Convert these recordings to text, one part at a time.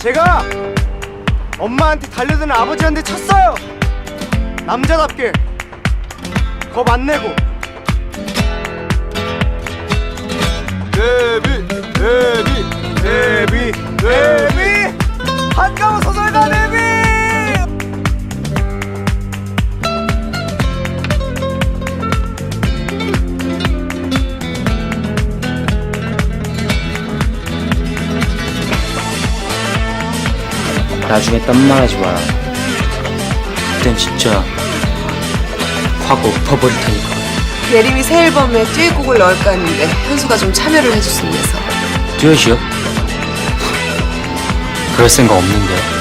제가 엄마한테 달려드는 아버지한테 쳤어요. 남자답게 겁 안 내고. 나중에 딴 말하지 마. 그땐 진짜 확 엎어버릴 테니까. 예림이 새 앨범에 듀엣곡을 넣을까 했는데 현수가 좀 참여를 해줬으면 해서 듀엣이요? 그럴 생각 없는데.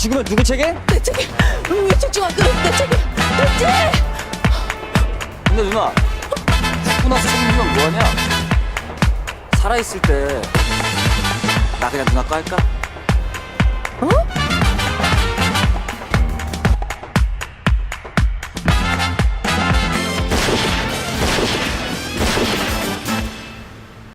죽으면 누구 책임? 내 책임 안 끊어 내 책임 됐지 근데 누나 죽고 나서 책임지면 뭐하냐? 살아있을 때 나 그냥 누나 거 할까? 어?